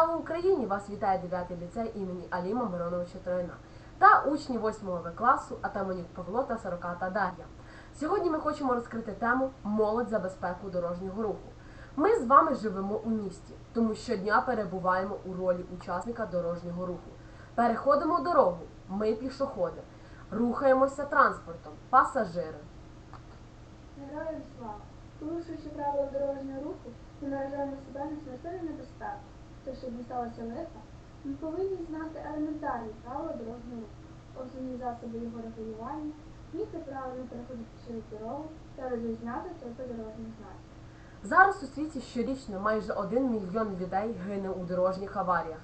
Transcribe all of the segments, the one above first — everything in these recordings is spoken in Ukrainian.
Україні вас вітає 9 ліцей імені Аліма Мироновича Троїна та учні 8 В класу Атаманюк Павло та Сороката Дар'я. Сьогодні ми хочемо розкрити тему Молодь за безпеку дорожнього руху. Ми з вами живемо у місті, тому щодня перебуваємо у ролі учасника дорожнього руху. Переходимо дорогу, ми пішоходи, рухаємося транспортом, пасажири. Героям слава! Порушуючи правила дорожнього руху, ми наражаємо себе на смертельну небезпеку. Тож, щоб не сталося лиха, ми повинні знати елементарні правила дорожнього руху, основні засоби його регулювання, вміти правильно переходити через дорогу та розрізняти типи дорожніх знаків. Зараз у світі щорічно майже 1 мільйон людей гине у дорожніх аваріях.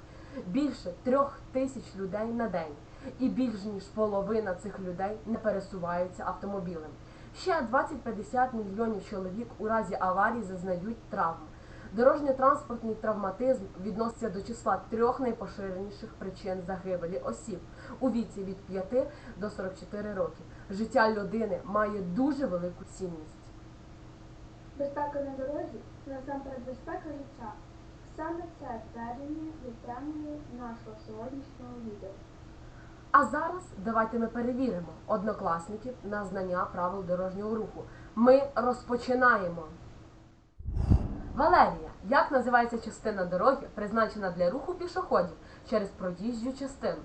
Більше трьох тисяч людей на день. І більш ніж половина цих людей не пересуваються автомобілем. Ще 20-50 мільйонів чоловік у разі аварії зазнають травм. Дорожньо-транспортний травматизм відноситься до числа трьох найпоширеніших причин загибелі осіб у віці від 5 до 44 років. Життя людини має дуже велику цінність. Безпека на дорозі насамперед безпека життя. Саме це твердження є темою нашого сьогоднішнього відео. А зараз давайте ми перевіримо однокласників на знання правил дорожнього руху. Ми розпочинаємо. Валерія, як називається частина дороги, призначена для руху пішоходів через проїжджу частину?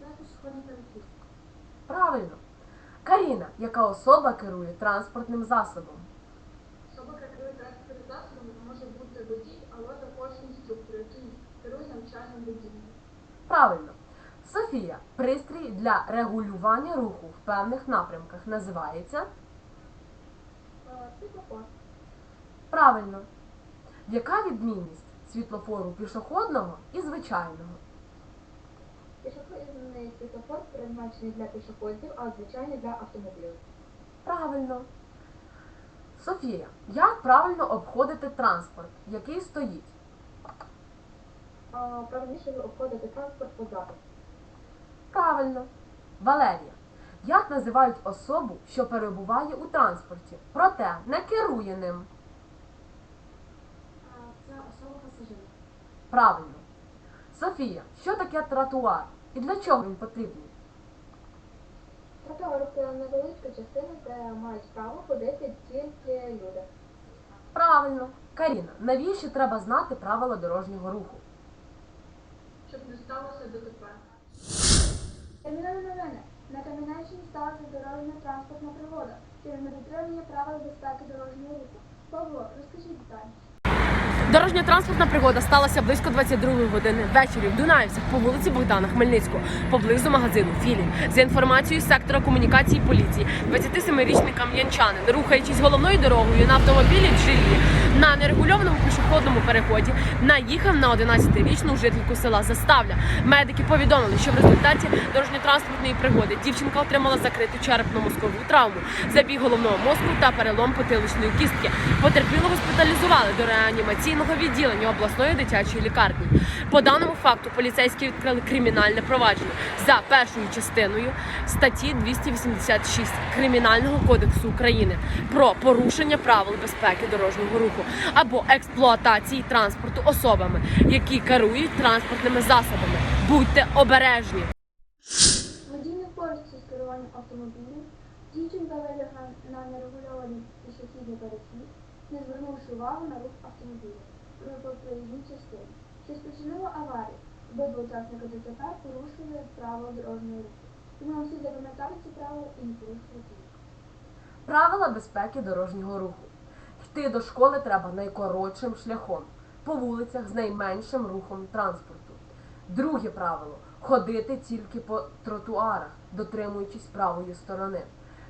Це пішохідний перехід. Правильно. Каріна, яка особа керує транспортним засобом? Особа, яка керує транспортним засобом, може бути водій, але також інструктор, який керує навчальним водінням. Правильно. Софія, пристрій для регулювання руху в певних напрямках називається Світлофор. Правильно. Яка відмінність світлофору пішохідного і звичайного? Пішохідний світлофор призначений для пішоходів, а звичайний для автомобілів. Правильно. Софія, як правильно обходити транспорт, який стоїть? Правильніше обходити транспорт позаду. Правильно. Валерія, як називають особу, що перебуває у транспорті, проте не керує ним? Це особа пасажирів. Правильно. Софія, що таке тротуар і для чого він потрібний? Тротуар це невеличка частина, де мають право ходити тільки люди. Правильно. Каріна, навіщо треба знати правила дорожнього руху? Щоб не сталося ДТП. Термінові новини. На Кам'янеччині сталася дорожньо-транспортна пригода через недотримання правил безпеки дорожнього руху. Павло, розкажіть Дорожньо-транспортна пригода сталася близько 22 години ввечері в Дунаївцях по вулиці Богдана Хмельницького, поблизу магазину Філін. За інформацією сектора комунікації поліції, 27-річний кам'янчанин, рухаючись головною дорогою на автомобілі Джилі на нерегульованому пішохідному переході, наїхав на 11-річну жительку села Заставля. Медики повідомили, що в результаті дорожньо-транспортної пригоди дівчинка отримала закриту черепно-мозкову травму, забіг головного мозку та перелом потиличної кістки. Потерпіло госпіталізували до реанімаційного відділення обласної дитячої лікарні. По даному факту поліцейські відкрили кримінальне провадження за першою частиною статті 286 Кримінального кодексу України про порушення правил безпеки дорожнього руху або експлуатації транспорту особами, які керують транспортними засобами. Будьте обережні. Водій не з керуванням автомобілем. Дівчинка вилягла на нерегульований пішохідний перехід, не звернувши увагу на рух автомобіля проїзній частині, що спричинило аварію. Обидва учасника ДТП порушили правила дорожнього руху. Тому всі запам'ятали ці правила і не порушувати їх. Правила безпеки дорожнього руху. Йти до школи треба найкоротшим шляхом, по вулицях з найменшим рухом транспорту. Друге правило ходити тільки по тротуарах, дотримуючись правої сторони.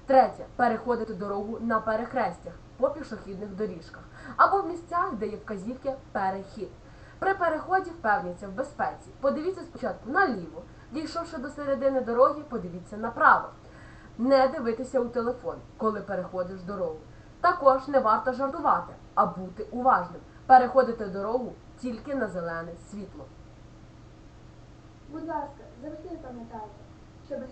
Третє переходити дорогу на перехрестях по пішохідних доріжках або в місцях, де є вказівки перехід. При переході впевніться в безпеці. Подивіться спочатку наліво. Дійшовши до середини дороги, подивіться направо. Не дивитися у телефон, коли переходиш дорогу. Також не варто жартувати, а бути уважним. Переходити дорогу тільки на зелене світло. Будь ласка, завжди пам'ятайте,